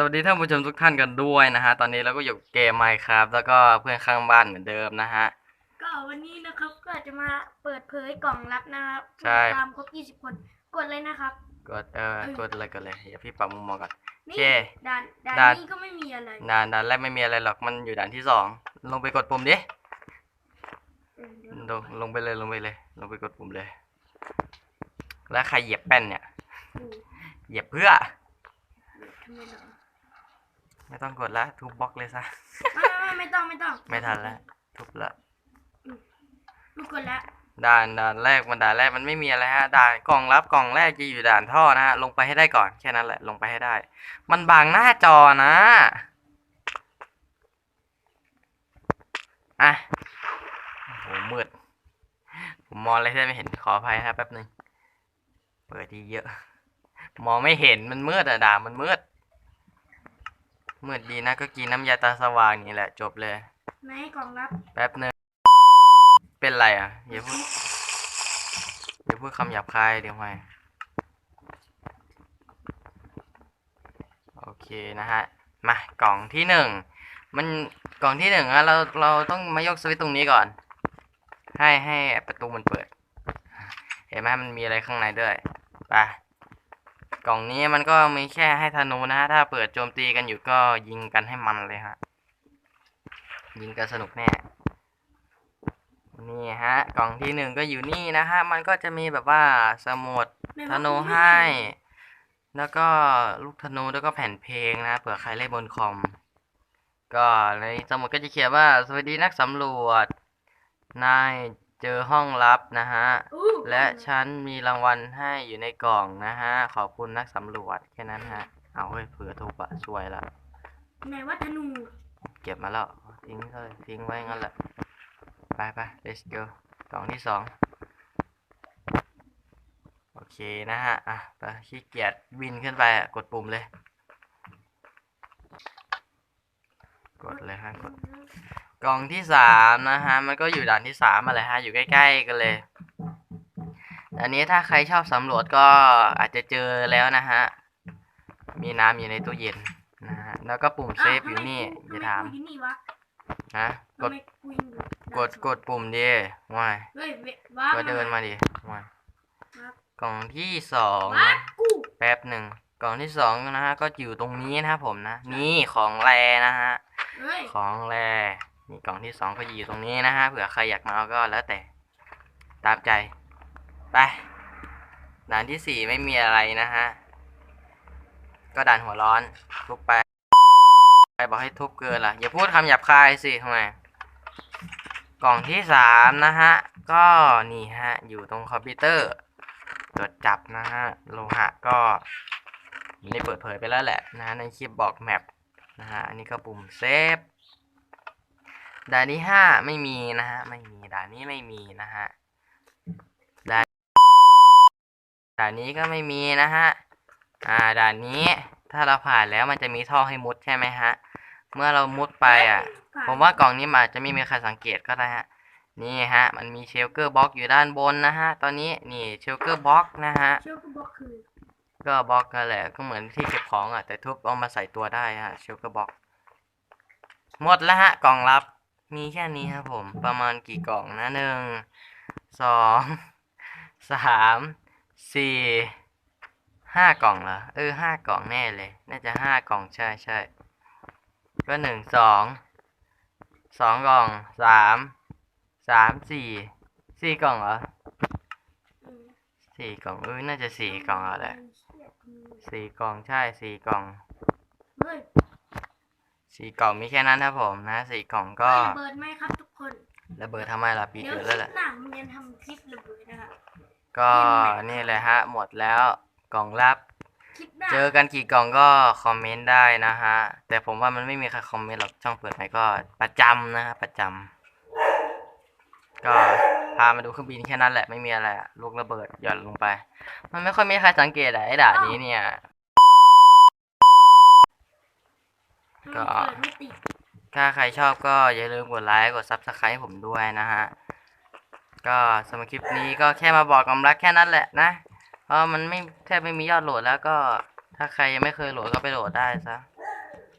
สวัสดีท่านผู้ชมทุกท่านกันด้วยนะฮะ ตอนนี้เราก็อยู่เกมไมค์ครับ แล้วก็เพื่อนข้างบ้านเหมือนเดิมนะฮะ ก็วันนี้นะครับก็จะมาเปิดเผยกล่องลับนะครับใช่ ตามครบ 20 คน กดเลยนะครับ กดเออกดเลยกดเลยเดี๋ยวพี่ปรับมุมมองก่อนนี่โอเค ด่านด่านด่าน นี้ก็ไม่มีอะไรด่านด่านแรกไม่มีอะไรหรอกมันอยู่ด่านที่สองลงไปกดปุ่มดิเออเดี๋ยวลงลงไปเลยลงไปเลย ลงไปกดปุ่มเลย แล้วใครเหยียบแป้นเนี่ยดูเหยียบเพื่อทำไมเหรอ ไม่ต้องกดละทุบบล็อกเลยซะ ไม่ไม่ไม่ต้องไม่ต้องไม่ทันละทุบละลูกกดแล้วด่านด่านแรกมันด่านแรกมันไม่มีอะไรฮะด่านกล่องรับกล่องแรกจะอยู่ด่านท่อนะฮะลงไปให้ได้ก่อนแค่นั้นแหละลงไปให้ได้ มันบางหน้าจอนะอะโอ้โหมืดผมมองอะไรแทบไม่เห็นขออภัยนะครับแป๊บหนึ่งเปิดทีเยอะ มองไม่เห็นมันมืดอะด่านมันมืด มืดดีนะก็กินน้ำยาตาสว่างนี่แหละ จบเลย ไหนกล่องลับแป๊บหนึงเป็นไรอะอย่าพูดอย่าพูดคำหยาบคายเดี๋ยวไปโอเคนะฮะ มากล่องที่หนึ่งมันกล่องที่หนึ่งอะเราเราต้องมายกสวิตช์ตรงนี้ก่อน ให้ให้ประตูมันเปิด เห็นไหมมันมีอะไรข้างในด้วยไป กล่องนี้มันก็มีแค่ให้ธนูนะ ถ้าเปิดโจมตีกันอยู่ก็ยิงกันให้มันเลยฮะ ยิงกันสนุกแน่ นี่ฮะ กล่องที่หนึ่งก็อยู่นี่นะฮะ มันก็จะมีแบบว่าสมุดธนูให้ แล้วก็ลูกธนูแล้วก็แผ่นเพลงนะ เผื่อใครเล่นบนคอม ก็ในสมุดก็จะเขียนว่า สวัสดีนักสำรวจนาย เจอห้องลับนะฮะอู้และฉันมีรางวัลให้อยู่ในกล่องนะฮะ ขอบคุณนักสำรวจแค่นั้นฮะ เอาเฮ้ยเผื่อทุบอะช่วยละไหนว่าธนู เก็บมาแล้ว ทิ้งเลยทิ้งไว้งั้นแหละ ไปไป let's go กล่องที่สองโอเคนะฮะ อะไปขี้เกียจวินขึ้นไปอะกดปุ่มเลย กดเลยฮะกด กล่องที่สามนะฮะ มันก็อยู่ด่านที่สามมาเลยฮะ อยู่ใกล้ ๆ กันเลย อันนี้ถ้าใครชอบสำรวจก็อาจจะเจอแล้วนะฮะ มีน้ำอยู่ในตู้เย็นนะฮะ แล้วก็ปุ่มเซฟอยู่นี่อย่าถามทำไกูอยู่นี่วะนะกทำดไมกูยังอยู่กดกดปุ่มดิว่ายเฮ้ยเวว้าก็เดินมาดิว่ายครับกล่องที่สองว้านะกูแป๊บหนึ่งกล่องที่สองนะฮะ ก็อยู่ตรงนี้นะครับผมนะ นี่ของแรนะฮะเฮ้ยของแร นี่กล่องที่สองก็อยู่ตรงนี้นะฮะเผื่อใครอยากมาเอาก็แล้วแต่ตามใจ ไปด่านที่สี่ไม่มีอะไรนะฮะ ก็ด่านหัวร้อน ทุบไปใครบอกให้ทุบเกินล่ะ อย่าพูดคำหยาบคายสิทำไมกล่องที่สามนะฮะ ก็นี่ฮะ อยู่ตรงคอมพิวเตอร์ตรวจจับนะฮะ โลหะก็ไม่ได้เปิดเผยไปแล้วแหละนะในคลิปบอกแมปนะฮะ อันนี้ก็ปุ่มเซฟ ด่านที่ห้าไม่มีนะฮะ ไม่มีด่านนี้ไม่มีนะฮะด่านด่านนี้ก็ไม่มีนะฮะ อ่า ด่านนี้ถ้าเราผ่านแล้วมันจะมีท่อให้มุดใช่ไหมฮะ เมื่อเรามุดไปอะ ผมว่ากล่องนี้อาจจะไม่มีใครสังเกตก็ได้ฮะ นี่ฮะ มันมีเชลเกอร์บล็อกอยู่ด้านบนนะฮะ ตอนนี้นี่เชลเกอร์บล็อกนะฮะ เชื่อกูบล็อกคือ ก็บล็อกนั่นแหละ ก็เหมือนที่เก็บของอะ แต่ทุบเอามาใส่ตัวได้ฮะ เชลเกอร์บล็อก หมดแล้วฮะ กล่องลับ มีแค่นี้ครับผม ประมาณกี่กล่องนะหนึ่งสองสามสี่ห้ากล่องเหรอเออห้ากล่องแน่เลย น่าจะห้ากล่องใช่ใช่ก็หนึ่งสองสองกล่องสามสามสี่สี่กล่องเหรอสี่กล่องเออน่าจะสี่กล่องแล้วแหละสี่กล่องใช่สี่กล่อง สี่กล่องมีแค่นั้นครับผมนะสี่กล่องก็เฮ้ยระเบิดไหมครับทุกคนระเบิดทำไมล่ะปีเดี๋ยวเกิดคแล้วแหละลิปหน้ามันจะทำคลิประเบิดนะครับก็นี่เลยฮะ หมดแล้วกล่องลับคลิปหน้าเจอกันกี่กล่องก็คอมเมนต์ได้นะฮะ แต่ผมว่ามันไม่มีใครคอมเมนต์หรอกช่องเปิดไหมก็ประจำนะฮะประจำก็พามาดูเครื่องบินแค่นั้นแหละไม่มีอะไรอะลูกระเบิดหย่อนลงไป มันไม่ค่อยมีใครสังเกตอะไอ้ด่านนี้เนี่ย ก็ถ้าใครชอบก็อย่าลืมกดไลค์กด Subscribe ให้ผมด้วยนะฮะ ก็สำหรับคลิปนี้ก็แค่มาบอกความรักแค่นั้นแหละนะ เพราะมันไม่แทบไม่มียอดโหลดแล้วก็ถ้าใครยังไม่เคยโหลดก็ไปโหลดได้ซะ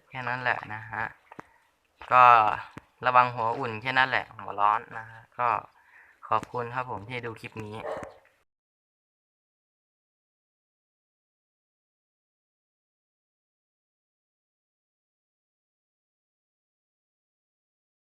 แค่นั้นแหละนะฮะ ก็ระวังหัวอุ่นแค่นั้นแหละหัวร้อนนะฮะก็ขอบคุณครับผมที่ดูคลิปนี้